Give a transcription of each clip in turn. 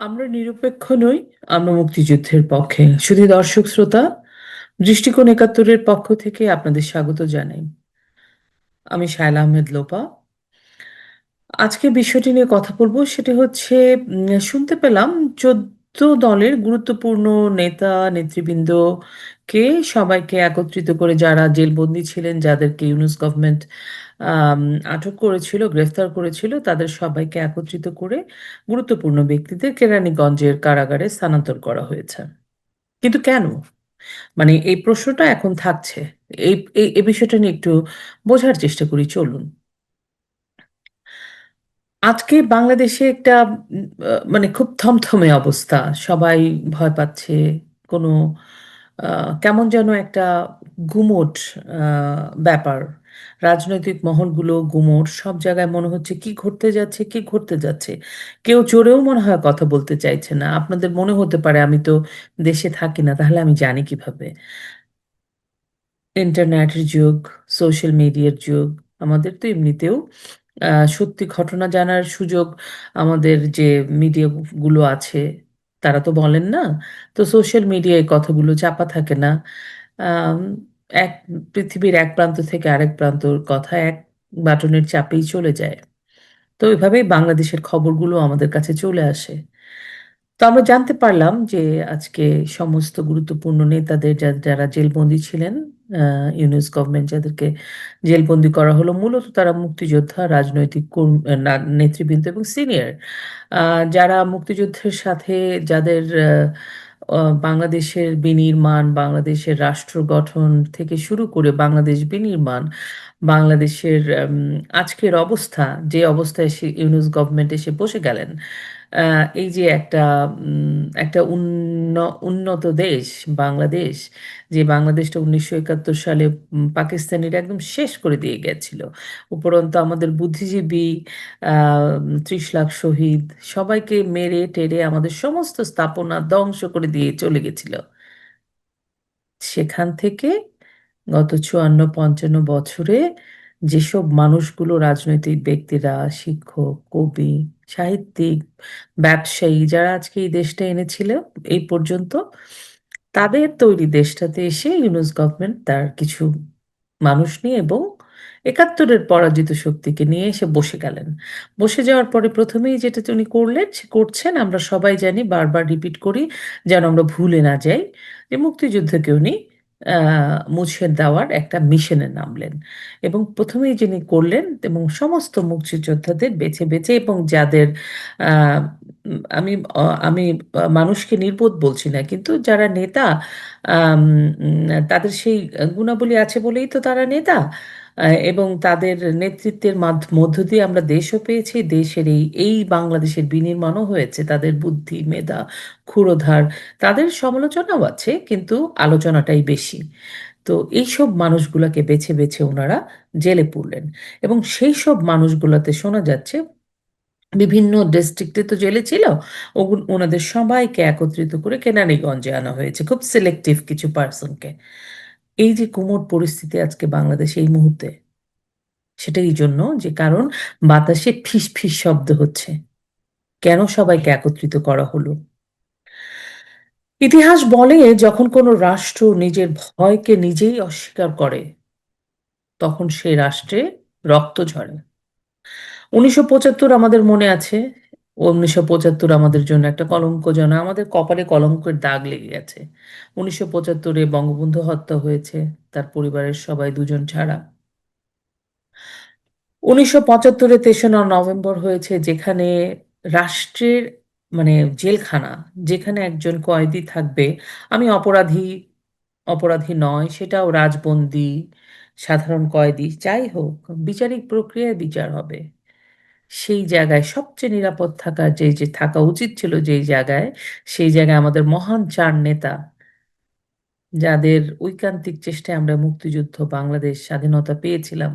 আমরা নিরপেক্ষ নই, আমরা মুক্তিযুদ্ধের পক্ষে। শুধু দর্শক শ্রোতা, দৃষ্টিকোণ একাত্তরের পক্ষ থেকে আপনাদের স্বাগত জানাই। আমি শায়লা আহমেদ লোপা। আজকে বিষয়টি নিয়ে কথা বলব, সেটি হচ্ছে শুনতে পেলাম চোদ্দ দলের গুরুত্বপূর্ণ নেতা নেতৃবৃন্দকে সবাইকে একত্রিত করে যারা জেলবন্দি ছিলেন, যাদেরকে ইউনুস গভর্নমেন্ট আটক করেছিল, গ্রেফতার করেছিল, তাদের সবাইকে একত্রিত করে গুরুত্বপূর্ণ ব্যক্তিদের কেরানীগঞ্জের কারাগারে স্থানান্তর করা হয়েছে। কিন্তু কেন? মানে এই প্রশ্নটা এখন থাকছে। এই এই বিষয়টা নিয়ে একটু বোঝার চেষ্টা করি, চলুন। আজকে বাংলাদেশে একটা মানে খুব থমথমে অবস্থা। সবাই ভয় পাচ্ছে, কোনো কেমন যেন একটা গুমোট ব্যাপার। রাজনৈতিক মহলগুলো গুমোট, সব জায়গায় মনে হচ্ছে কি ঘটতে যাচ্ছে, কি ঘটতে যাচ্ছে। কেউ জোরেও মনে হয় কথা বলতে চাইছে না। আপনাদের মনে হতে পারে আমি তো দেশে থাকি না, তাহলে আমি জানি কীভাবে। ইন্টারনেটের যুগ, সোশ্যাল মিডিয়ার যুগ, আমাদের তো এমনিতেও সত্যি ঘটনা জানার সুযোগ আমাদের যে মিডিয়াগুলো আছে, তারা তো বলেন না। তো সোশ্যাল মিডিয়ায় কথাগুলো চাপা থাকে না। এক পৃথিবীর এক প্রান্ত থেকে আরেক প্রান্তর কথা এক বাটনের চাপেই চলে যায়। তো এভাবেই বাংলাদেশের খবরগুলো আমাদের কাছে চলে আসে। তো আমরা জানতে পারলাম যে আজকে সমস্ত গুরুত্বপূর্ণ নেতাদের যারা জেলবন্দি ছিলেন ইউনুস গভর্নমেন্ট যাদেরকে জেলবন্দি করা হলো, মূলত তারা মুক্তিযোদ্ধা, রাজনৈতিক নেতৃবৃন্দ এবং সিনিয়র। যারা মুক্তিযুদ্ধের সাথে যাদের বাংলাদেশের বিনির্মাণ, বাংলাদেশের রাষ্ট্র গঠন থেকে শুরু করে বাংলাদেশ বিনির্মাণ, বাংলাদেশের আজকের অবস্থা, যে অবস্থায় সে ইউনুস গভর্নমেন্ট এসে বসে গেলেন এই যে একটা একটা উন্ন, উন্নত দেশ, বাংলাদেশ, যে বাংলাদেশটা উনিশশো একাত্তর সালে পাকিস্তানিরা একদম শেষ করে দিয়ে গেছিল। উপরন্তু আমাদের বুদ্ধিজীবী ত্রিশ লাখ শহীদ, সবাইকে মেরে টেরে আমাদের সমস্ত স্থাপনা ধ্বংস করে দিয়ে চলে গেছিল। সেখান থেকে গত চুয়ান্ন, পঞ্চান্ন বছরে যেসব মানুষগুলো রাজনৈতিক ব্যক্তিরা, শিক্ষক, কবি সাহিত্যিক, ব্যবসায়ী যারা আজকে এই দেশটা এনেছিল এই পর্যন্ত, তাদের তৈরি দেশটাতে এসে ইউনুস গভর্নমেন্ট তার কিছু মানুষ নিয়ে এবং একাত্তরের পরাজিত শক্তিকে নিয়ে এসে বসে গেলেন। বসে যাওয়ার পরে প্রথমেই যেটা উনি করলেন করছেন, আমরা সবাই জানি, বারবার রিপিট করি, যেন আমরা ভুলে না যাই যে মুক্তিযুদ্ধকে উনি মুছে দেওয়ার একটা মিশনে নামলেন। এবং প্রথমেই যিনি করলেন এবং সমস্ত মুক্তিযোদ্ধাদের বেছে বেছে এবং যাদের আমি আমি মানুষকে নির্বোধ বলছি না, কিন্তু যারা নেতা তাদের সেই গুণাবলী আছে বলেই তো তারা নেতা। এবং তাদের নেতৃত্বের মাধ্য- দিয়ে আমরা দেশও পেয়েছি। দেশের এই এই বাংলাদেশের বিনির্মাণও হয়েছে। তাদের বুদ্ধি, মেধা, ক্ষুরোধার, তাদের সমালোচনাও আছে, কিন্তু আলোচনাটাই বেশি। তো এইসব মানুষগুলোকে বেছে বেছে ওনারা জেলে পুরলেন। এবং সেই সব মানুষগুলোতে শোনা যাচ্ছে, বিভিন্ন ডিস্ট্রিক্টে তো জেলে ছিল ওনাদের সবাইকে একত্রিত করে কেরানীগঞ্জে আনা হয়েছে। খুব সিলেক্টিভ কিছু পার্সনকে এই যে গুমোট পরিস্থিতি আজকে বাংলাদেশে এই মুহূর্তে সেটা এই জন্য যে কারণ বাতাসে ফিস ফিস শব্দ হচ্ছে। কেন সবাইকে একত্রিত করা হলো? ইতিহাস বলে যখন কোনো রাষ্ট্র নিজের ভয়কে নিজেই অস্বীকার করে, তখন সেই রাষ্ট্রে রক্ত ঝরে। উনিশশো পঁচাত্তর আমাদের মনে আছে উনিশশো পঁচাত্তর আমাদের জন্য একটা কলঙ্ক যেন, আমাদের কপালে কলঙ্কের দাগ লেগে গেছে। উনিশশো পঁচাত্তরে বঙ্গবন্ধু হত্যা হয়েছে, তার পরিবারের সবাই দুজন ছাড়া। উনিশশো পঁচাত্তরে তেসরা নভেম্বর হয়েছে, যেখানে রাষ্ট্রের মানে জেলখানা, যেখানে একজন কয়েদি থাকবে। আমি অপরাধী অপরাধী নয়, সেটাও রাজবন্দী, সাধারণ কয়েদি। যাই হোক, বিচারিক প্রক্রিয়ায় বিচার হবে। সেই জায়গায় সবচেয়ে নিরাপদ থাকা যে যে থাকা উচিত ছিল যেই জায়গায়, সেই জায়গায় আমাদের মহান চার নেতা, যাদের ঐকান্তিক চেষ্টায় আমরা মুক্তিযুদ্ধ, বাংলাদেশ স্বাধীনতা পেয়েছিলাম,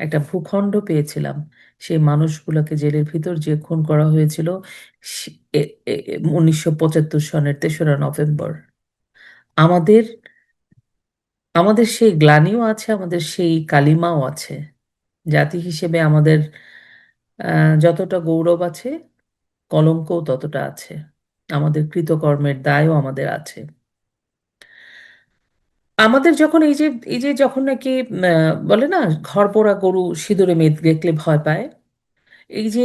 একটা ভূখণ্ড পেয়েছিলাম, সেই মানুষগুলোকে জেলের ভিতর যে খুন করা হয়েছিল উনিশশো পঁচাত্তর সনের তেসরা নভেম্বর। আমাদের আমাদের সেই গ্লানিও আছে, আমাদের সেই কালিমাও আছে। জাতি হিসেবে আমাদের যতটা গৌরব আছে, কলঙ্কও ততটা আছে। আমাদের কৃতকর্মের দায়ও আমাদের আছে। আমাদের যখন এই যে এই যে যখন নাকি বলে না ঘর পোড়া গরু সিঁদুরে মেদ দেখলে ভয় পায়, এই যে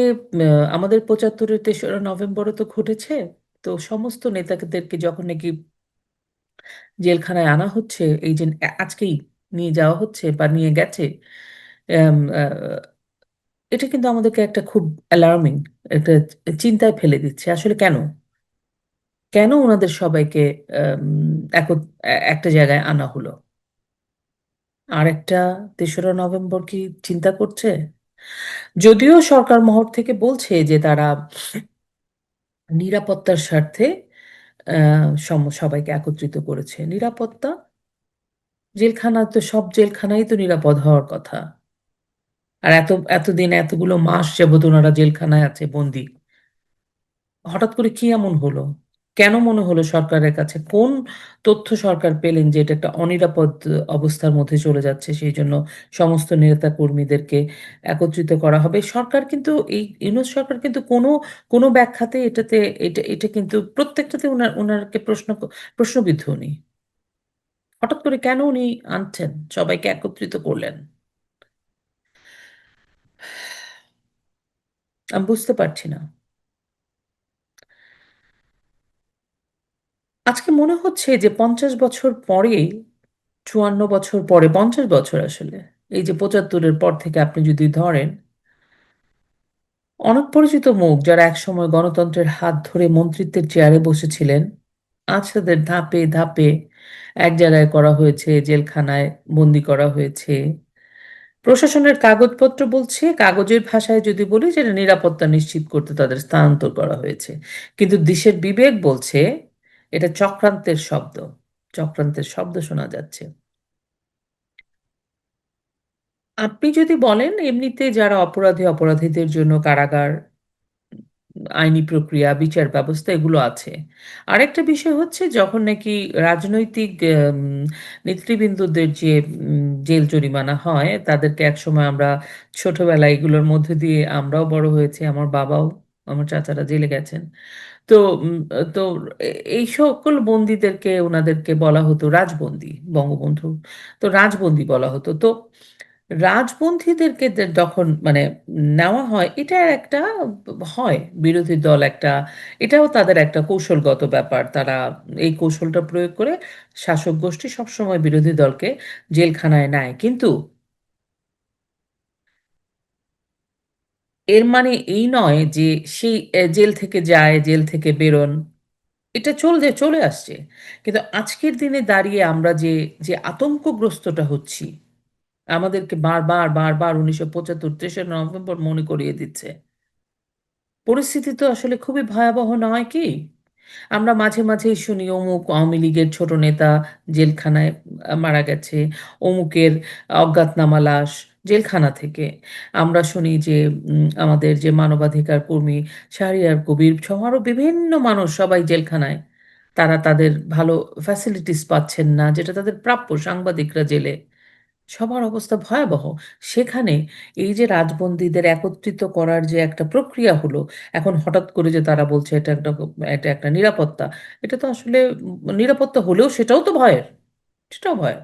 আমাদের পঁচাত্তরের তেসরা নভেম্বরে তো ঘটেছে, তো সমস্ত নেতাদেরকে যখন নাকি জেলখানায় আনা হচ্ছে, এই যে আজকেই নিয়ে যাওয়া হচ্ছে বা নিয়ে গেছে এটা কিন্তু আমাদেরকে একটা খুব অ্যালার্মিং একটা চিন্তায় ফেলে দিচ্ছে। আসলে কেন? কেন ওনাদের সবাইকে একটা জায়গায় আনা হলো? আর একটা তেসরা নভেম্বর কি চিন্তা করছে? যদিও সরকার মহর থেকে বলছে যে তারা নিরাপত্তার স্বার্থে সবাইকে একত্রিত করেছে। নিরাপত্তা? জেলখানা তো সব জেলখানাই তো নিরাপদ হওয়ার কথা। আর এত, এতদিন এতগুলো মাস যাবত ওনারা জেলখানায় আছে, বন্দি। হঠাৎ করে কি এমন হলো? কেন মনে হলো সরকারের কাছে? কোন তথ্য সরকার পেলেন যে এটা একটা অনিরাপদ অবস্থার মধ্যে চলে যাচ্ছে, সেই জন্য সমস্ত নেতা কর্মীদেরকে একত্রিত করা হবে? সরকার কিন্তু, এই ইউনুস সরকার কিন্তু কোনো কোনো ব্যাখ্যাতে এটাতে, এটা এটা কিন্তু প্রত্যেকটাতে ওনার ওনারকে প্রশ্ন, প্রশ্নবিদ্ধ উনি। হঠাৎ করে কেন উনি আনছেন? সবাইকে একত্রিত করলেন। আমি বুঝতে পারছি না। আজকে মনে হচ্ছে যে পঞ্চাশ বছর পরে, চুয়ান্ন বছর পরে, পঞ্চাশ বছর আসলে, এই যে পঁচাত্তরের পর থেকে আপনি যদি ধরেন অনেক পরিচিত মুখ যারা একসময় গণতন্ত্রের হাত ধরে মন্ত্রিত্বের চেয়ারে বসেছিলেন, আজ তাদের ধাপে ধাপে এক জায়গায় করা হয়েছে, জেলখানায় বন্দি করা হয়েছে প্রশাসনের কাগজপত্র বলছে, কাগজের ভাষায় যদি বলি যেটা নিরাপত্তা নিশ্চিত করতে তাদের স্থানান্তর করা হয়েছে। কিন্তু দেশের বিবেক বলছে, এটা চক্রান্তের শব্দ। চক্রান্তের শব্দ শোনা যাচ্ছে। আপনি যদি বলেন, এমনিতে যারা অপরাধী, অপরাধীদের জন্য কারাগার আইনি প্রক্রিয়া, বিচার ব্যবস্থা এগুলো আছে। আরেকটা বিষয় হচ্ছে যখন নাকি রাজনৈতিক নেতৃবৃন্দদের যে জেল জরিমানা হয়, তাদেরকে একসময় আমরা ছোটবেলায় এগুলোর মধ্যে দিয়ে আমরাও বড় হয়েছি, আমার বাবাও, আমার চাচারা জেলে গেছেন। তো তো এই সকল বন্দীদেরকে ওনাদেরকে বলা হতো রাজবন্দী, বঙ্গবন্ধু, তো রাজবন্দী বলা হতো। তো রাজবন্দীদেরকে যে- যখন মানে নেওয়া হয়, এটা একটা হয়, বিরোধী দল একটা, এটাও তাদের একটা কৌশলগত ব্যাপার। তারা এই কৌশলটা প্রয়োগ করে শাসক গোষ্ঠী সবসময় বিরোধী দলকে জেলখানায় নেয়। কিন্তু এর মানে এই নয় যে সেই জেল থেকে যায়, জেল থেকে বেরোন, এটা চলে চলে আসছে। কিন্তু আজকের দিনে দাঁড়িয়ে আমরা যে যে আতঙ্কগ্রস্তটা হচ্ছি আমাদেরকে বারবার বারবার উনিশশো পঁচাত্তর তেসরা নভেম্বর মনে করিয়ে দিচ্ছে। পরিস্থিতি তো আসলে খুবই ভয়াবহ, নয় কি? আমরা মাঝে মাঝেই শুনি, অমুক আওয়ামী লীগের ছোট নেতা জেলখানায় মারা গেছে, অমুকের অজ্ঞাতনামা লাশ জেলখানা থেকে। আমরা শুনি যে আমাদের যে মানবাধিকার কর্মী শাহরিয়ার কবির সহ আরও বিভিন্ন মানুষ সবাই জেলখানায়। তারা তাদের ভালো ফ্যাসিলিটিস পাচ্ছেন না, যেটা তাদের প্রাপ্য সাংবাদিকরা জেলে। সবার অবস্থা ভয়াবহ। সেখানে এই যে রাজবন্দীদের একত্রিত করার যে একটা প্রক্রিয়া হলো, এখন হঠাৎ করে যে তারা বলছে এটা একটা এটা একটা নিরাপত্তা, এটা তো আসলে নিরাপত্তা হলেও সেটাও তো ভয়ের, সেটাও ভয়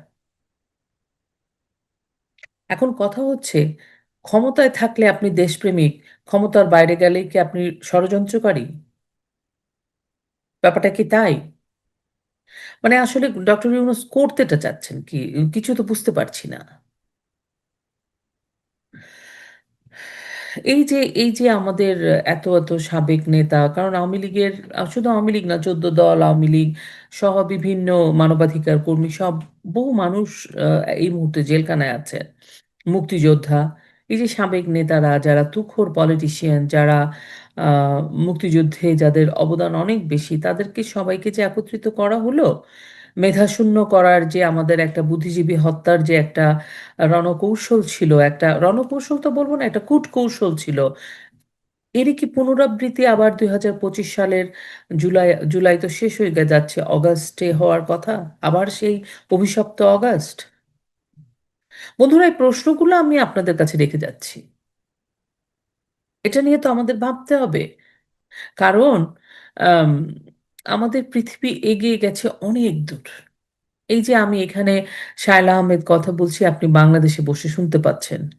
এখন কথা হচ্ছে, ক্ষমতায় থাকলে আপনি দেশপ্রেমিক, ক্ষমতার বাইরে গেলেই কি আপনি ষড়যন্ত্রকারী? ব্যাপারটা কি তাই? মানে আসলে ডক্টর ইউনূস করতেটা চাচ্ছেন কি? কিছু তো বুঝতে পারছি না। এই যে এই যে আমাদের এত এত সাবেক নেতা, কারণ আওয়ামী লীগের, শুধু আওয়ামী লীগ না, চোদ্দ দল, আওয়ামী লীগ সহ বিভিন্ন মানবাধিকার কর্মী সব, বহু মানুষ এই মুহূর্তে জেলখানায় আছে। মুক্তিযোদ্ধা, এই যে সাবেক নেতারা, যারা তুখোর পলিটিশিয়ান, যারা আহ, মুক্তিযুদ্ধে যাদের অবদান অনেক বেশি তাদেরকে সবাইকে যে একত্রিত করা হলো মেধাশূন্য করার যে আমাদের একটা বুদ্ধিজীবী হত্যার যে একটা রণকৌশল ছিল একটা রণকৌশল তো বলব না একটা কূটকৌশল ছিল এরই কি পুনরাবৃত্তি আবার দুই হাজার পঁচিশ সালের জুলাই জুলাই তো শেষ হয়ে গে যাচ্ছে অগাস্টে হওয়ার কথা আবার সেই অভিশপ্ত অগাস্ট? বন্ধুরা এই প্রশ্নগুলো আমি আপনাদের কাছে রেখে যাচ্ছি। এটা নিয়ে তো আমাদের ভাবতে হবে। কারণ আম, আমাদের পৃথিবী এগিয়ে গেছে অনেক দূর। এই যে আমি এখানে শায়লা আহমেদ কথা বলছি আপনি বাংলাদেশে বসে শুনতে পাচ্ছেন।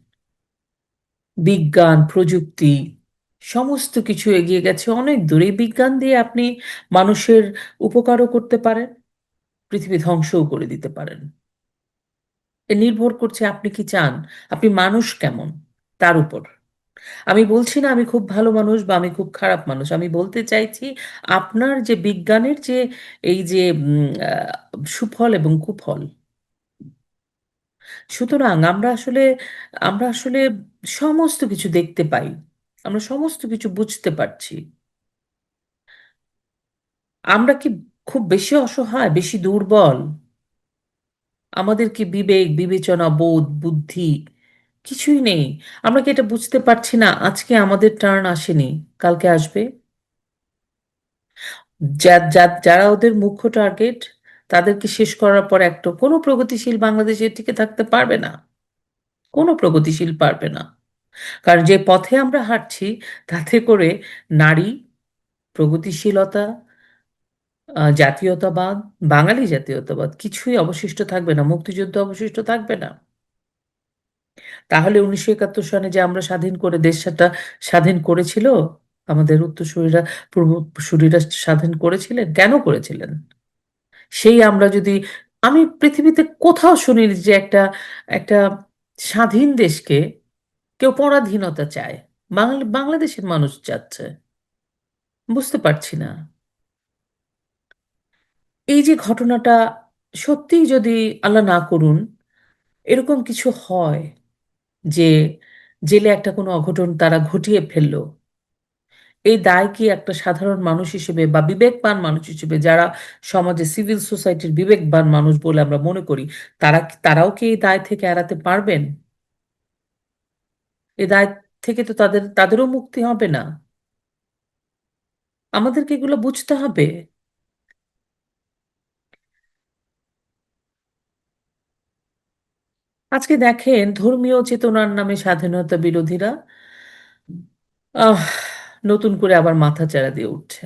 বিজ্ঞান প্রযুক্তি সমস্ত কিছু এগিয়ে গেছে অনেক দূর। এই বিজ্ঞান দিয়ে আপনি মানুষের উপকারও করতে পারেন পৃথিবী ধ্বংসও করে দিতে পারেন। এ নির্ভর করছে আপনি কি চান আপনি মানুষ কেমন তার উপর। আমি বলছি না আমি খুব ভালো মানুষ বা আমি খুব খারাপ মানুষ। আমি বলতে চাইছি আপনার যে বিজ্ঞানের যে এই যে সুফল এবং কুফল। সুতরাং আমরা আসলে আমরা আসলে সমস্ত কিছু দেখতে পাই। আমরা সমস্ত কিছু বুঝতে পারছি। আমরা কি খুব বেশি অসহায়, বেশি দুর্বল? আমাদের কি বিবেক, বিবেচনা, বোধ, বুদ্ধি কিছুই নেই। আমরা কি এটা বুঝতে পারছি না? আজকে আমাদের টার্ন আসেনি। কালকে আসবে। যারা ওদের মুখ্য টার্গেট তাদেরকে শেষ করার পর একটা, কোনো প্রগতিশীল বাংলাদেশে টিকে থাকতে পারবে না। কোনো প্রগতিশীল পারবে না। কারণ যে পথে আমরা হাঁটছি, তাতে করে নারী, প্রগতিশীলতা জাতীয়তাবাদ, বাঙালি জাতীয়তাবাদ কিছুই অবশিষ্ট থাকবে না, মুক্তিযুদ্ধ অবশিষ্ট থাকবে না। তাহলে উনিশশো একাত্তর সনে যে আমরা স্বাধীন করে দেশটা স্বাধীন করেছিল, আমাদের উত্তরসূরিরা, পূর্বসূরিরা স্বাধীন করেছিলেন? কেন করেছিলেন? সেই আমরা যদি, আমি পৃথিবীতে কোথাও শুনিনি যে একটা একটা স্বাধীন দেশকে কেউ পরাধীনতা চায়। বাংলা, বাংলাদেশের মানুষ চাচ্ছে। বুঝতে পারছি না। এই যে ঘটনাটা সত্যিই যদি আল্লাহ না করুন, এরকম কিছু হয়। যে জেলে একটা কোনো অঘটন তারা ঘটিয়ে ফেলল। এই দায় কি একটা সাধারণ মানুষ হিসেবে বা বিবেকবান মানুষ হিসেবে যারা সমাজে সিভিল সোসাইটির বিবেকবান মানুষ বলে আমরা মনে করি, তারা তারাও কি এই দায় থেকে এড়াতে পারবেন? এই দায় থেকে তো তাদের, তাদেরও মুক্তি হবে না। আমাদেরকে এগুলো বুঝতে হবে। আজকে দেখেন ধর্মীয় চেতনার নামে স্বাধীনতা বিরোধীরা নতুন করে আবার মাথাচাড়া দিয়ে উঠছে।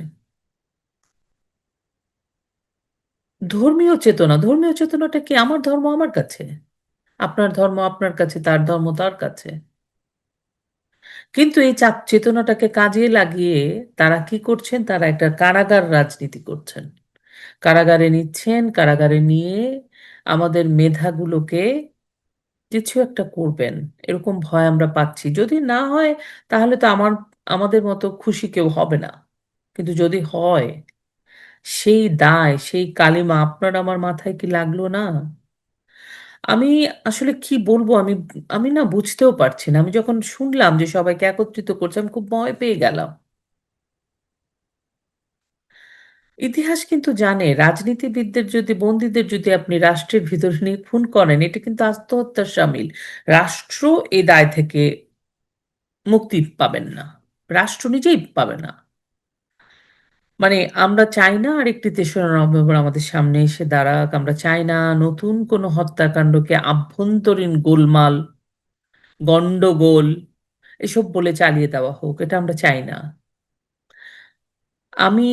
ধর্মীয় চেতনা, ধর্মীয় চেতনাটা কি আমার ধর্ম আমার কাছে? আপনার ধর্ম আপনার কাছে, তার ধর্ম তার কাছে। কিন্তু এই চাপ চেতনাটাকে কাজে লাগিয়ে তারা কি করছেন? তারা একটা কারাগার রাজনীতি করছেন। কারাগারে নিচ্ছেন, কারাগারে নিয়ে আমাদের মেধাগুলোকে কিছু একটা করবেন। এরকম ভয় আমরা পাচ্ছি। যদি না হয়, তাহলে তো আমার, আমাদের মতো খুশি কেউ হবে না। কিন্তু যদি হয়, সেই দায়, সেই কালিমা আপনার আমার মাথায় কি লাগল না? আমি আসলে কি বলব? আমি আমি না বুঝতেও পারছি না। আমি যখন শুনলাম যে সবাইকে একত্রিত করছে, আমি খুব ভয় পেয়ে গেলাম। ইতিহাস কিন্তু জানে, রাজনীতিবিদদের যদি, বন্দীদের যদি আপনি রাষ্ট্রের ভিতর নিয়ে খুন করেন, এটা কিন্তু আত্মহত্যার সামিল। রাষ্ট্র এই দায় থেকে মুক্তি পাবেন না, রাষ্ট্র নিজেই পাবে না। মানে আমরা চাই না আরেকটি তেসরা নভেম্বর আমাদের সামনে এসে দাঁড়াক, আমরা চাই না নতুন কোনো হত্যাকাণ্ডকে আভ্যন্তরীণ গোলমাল গন্ডগোল এসব বলে চালিয়ে দেওয়া হোক, এটা আমরা চাই না। আমি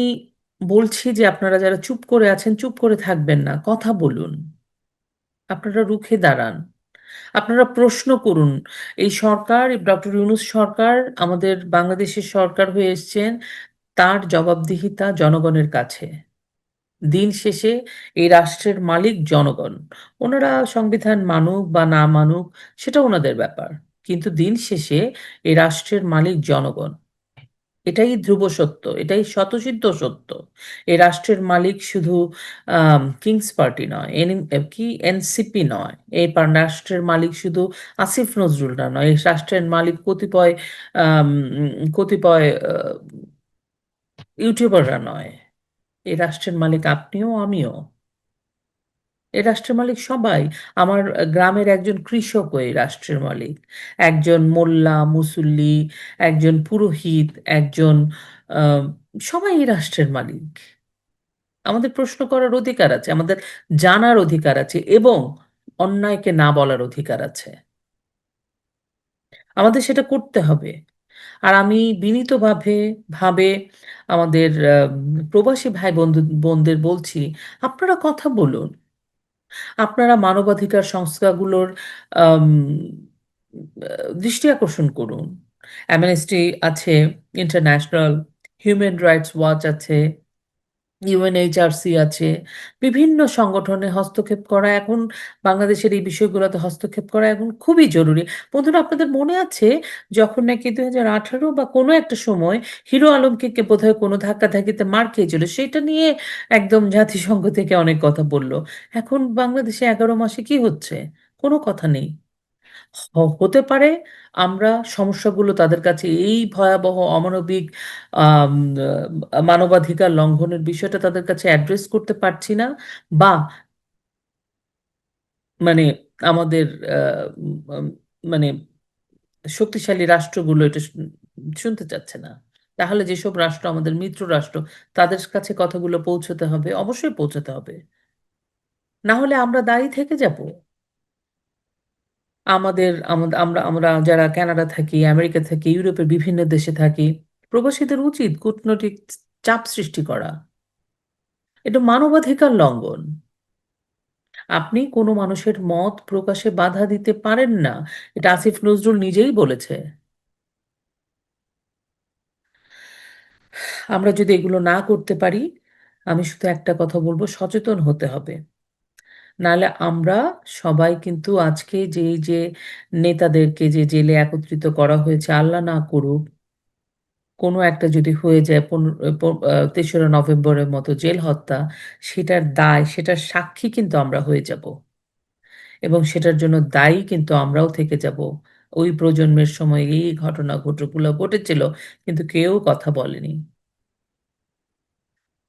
বলছি যে আপনারা যারা চুপ করে আছেন, চুপ করে থাকবেন না। কথা বলুন। আপনারা রুখে দাঁড়ান। আপনারা প্রশ্ন করুন। এই সরকার, ডক্টর ইউনূস সরকার, আমাদের বাংলাদেশের সরকার হয়ে এসছেন, তার জবাবদিহিতা জনগণের কাছে। দিন শেষে এই রাষ্ট্রের মালিক জনগণ। ওনারা সংবিধান মানুক বা না মানুক, সেটা ওনাদের ব্যাপার। কিন্তু দিন শেষে এই রাষ্ট্রের মালিক জনগণ। এটাই ধ্রুব সত্য, এটাই শতসিদ্ধ সত্য। এই রাষ্ট্রের মালিক শুধু কিংস পার্টি নয়, এন- কি, এনসিপি নয় এই রাষ্ট্রের মালিক শুধু আসিফ নজরুলরা নয় এই রাষ্ট্রের মালিক কতিপয় কতিপয় ইউটিউবাররা নয়। এই রাষ্ট্রের মালিক আপনিও, আমিও। এই রাষ্ট্রের মালিক সবাই। আমার গ্রামের একজন কৃষকও এই রাষ্ট্রের মালিক। একজন মোল্লা মুসল্লি একজন পুরোহিত একজন সবাই এই রাষ্ট্রের মালিক। আমাদের প্রশ্ন করার অধিকার আছে আমাদের জানার অধিকার আছে এবং অন্যায়কে না বলার অধিকার আছে। আমাদের সেটা করতে হবে। আর আমি বিনীতভাবে ভাবে আমাদের আম প্রবাসী ভাই বন্ধু বোনদের বলছি, আপনারা কথা বলুন। আপনারা মানবাধিকার সংস্থাগুলোর দৃষ্টি আকর্ষণ করুন। অ্যামনেস্টি আছে, ইন্টারন্যাশনাল, হিউম্যান রাইটস ওয়াচ আছে, UNHRC আছে। বিভিন্ন সংগঠনে হস্তক্ষেপ করা এখন বাংলাদেশের এই বিষয়গুলোতে হস্তক্ষেপ করা এখন খুবই জরুরি। বন্ধুরা আপনাদের মনে আছে যখন নাকি ২০১৮ বা কোনো একটা সময় হিরো আলমকে বোধহয় কোনো ধাক্কাধাক্কিতে মার খেয়েছিল, সেটা নিয়ে একদম জাতিসংঘ থেকে অনেক কথা বলল। এখন বাংলাদেশে ১১ মাসে কি হচ্ছে? কোনো কথা নেই। হতে পারে আমরা সমস্যাগুলো তাদের কাছে এই ভয়াবহ অমানবিক আম আ মানবাধিকার লঙ্ঘনের বিষয়টা তাদের কাছে অ্যাড্রেস করতে পারছি না বা মানে আমাদের আ আম মানে শক্তিশালী রাষ্ট্রগুলো এটা শুন শুনতে চাচ্ছে না। তাহলে যেসব রাষ্ট্র আমাদের মিত্র রাষ্ট্র, তাদের কাছে কথাগুলো পৌঁছতে হবে, অবশ্যই পৌঁছাতে হবে। না হলে আমরা দায়ী থেকে যাব। আমাদের আমদ আমরা আমরা যারা কানাডা থাকি, আমেরিকা থাকি, ইউরোপের বিভিন্ন দেশে থাকি, প্রবাসীদের উচিত কূটনৈতিক চাপ সৃষ্টি করা। এটা মানবাধিকার লঙ্ঘন। আপনি কোনো মানুষের মত প্রকাশে বাধা দিতে পারেন না। এটা আসিফ নজরুল নিজেই বলেছে। আমরা যদি এগুলো না করতে পারি, আমি শুধু একটা কথা বলব সচেতন হতে হবে। নাহলে আমরা সবাই কিন্তু আজকে যে যে নেতাদেরকে যে জেলে একত্রিত করা হয়েছে, আল্লাহ না করুক কোনো একটা যদি হয়ে যায় ৩রা নভেম্বরের মতো জেল হত্যা, সেটার দায়, সেটার সাক্ষী কিন্তু আমরা হয়ে যাব। এবং সেটার জন্য দায়ী কিন্তু আমরাও থেকে যাব। ওই প্রজন্মের সময় এই ঘটনা ঘটগুলো ঘটেছিল, কিন্তু কেউ কথা বলেনি।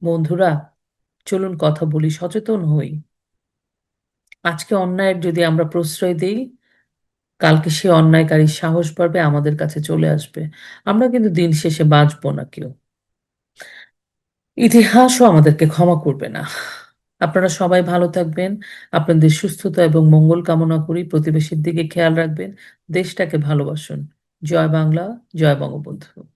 বন্ধুরা, চলুন কথা বলি, সচেতন হই। আজকে অন্যায়ের যদি আমরা প্রশ্রয় দিই কালকে সে অন্যায়কারীর সাহস বাড়বে, আমাদের কাছে চলে আসবে। আমরা কিন্তু দিন শেষে বাঁচব না কেউ। ইতিহাসও আমাদেরকে ক্ষমা করবে না। আপনারা সবাই ভালো থাকবেন। আপনাদের সুস্থতা এবং মঙ্গল কামনা করি। প্রতিবেশীর দিকে খেয়াল রাখবেন। দেশটাকে ভালোবাসুন। জয় বাংলা, জয় বঙ্গবন্ধু।